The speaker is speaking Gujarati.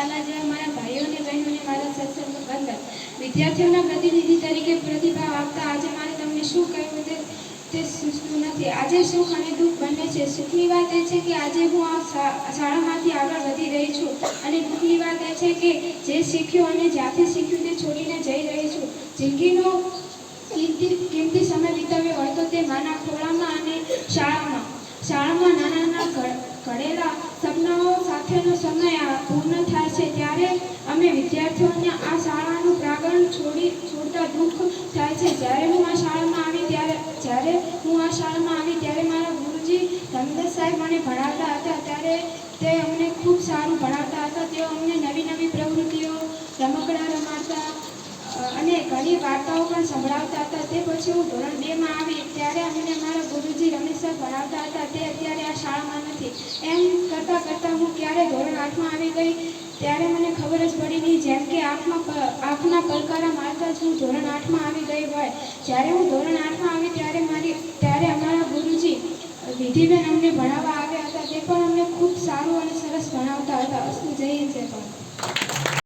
શાળા જેવા મારા ભાઈઓ અને બહેનોને મારા સત્સંગ બંધન વિદ્યાર્થીઓના પ્રતિનિધિ તરીકે પ્રતિભાવ આપતા આજે મારે તમને શું કહ્યું તે તે સૂચતું નથી. આજે સુખ અને દુઃખ બંને છે. સુખની વાત એ છે કે આજે હું આ શાળામાંથી આગળ વધી રહી છું અને દુઃખની વાત એ છે કે જે શીખ્યું અને જ્યાંથી શીખ્યું તે છોડીને જઈ રહી છું. જિંદગીનો કિંમતી સમય વિતાવ્યો હોય તો તે માના ખોળામાં અને શાળામાં. શાળામાં નાના નાના ઘડેલા સપનાઓ સાથેનો સમય પૂર્ણ થાય છે ત્યારે અમે વિદ્યાર્થીઓને આ શાળાનું પ્રાંગણ છોડી છોડતા દુઃખ થાય છે. જ્યારે હું આ શાળામાં આવી ત્યારે, જ્યારે હું આ શાળામાં આવી ત્યારે મારા ગુરુજી ધનદાસ સાહેબ મને ભણાવતા હતા. ત્યારે તે અમને ખૂબ સારું ભણાવતા હતા. તેઓ અમને નવી નવી પ્રવૃત્તિઓ રમકડા રમાડતા અને ઘણી વાર્તાઓ પણ સંભળાવતા હતા. તે પછી હું ધોરણ બેમાં આવી ત્યારે અમને મારા ગુરુજી રમેશ ભણાવતા હતા. તે અત્યારે આ શાળામાં નથી. એમ કરતાં કરતાં હું ક્યારે ધોરણ આઠમાં આવી ગઈ, ત્યારે મને ખબર જ પડી નહીં જેમ કે આંખમાં આંખના પલકારા મારતા જ હું ધોરણ આઠમાં આવી ગઈ હોય. જ્યારે હું ધોરણ આઠમાં આવી, ત્યારે મારી, ત્યારે અમારા ગુરુજી વિધિબેન અમને ભણાવવા આવ્યા હતા. તે પણ અમને ખૂબ સારું અને સરસ ભણાવતા હતા. અસ્તુ જય છે ભારત.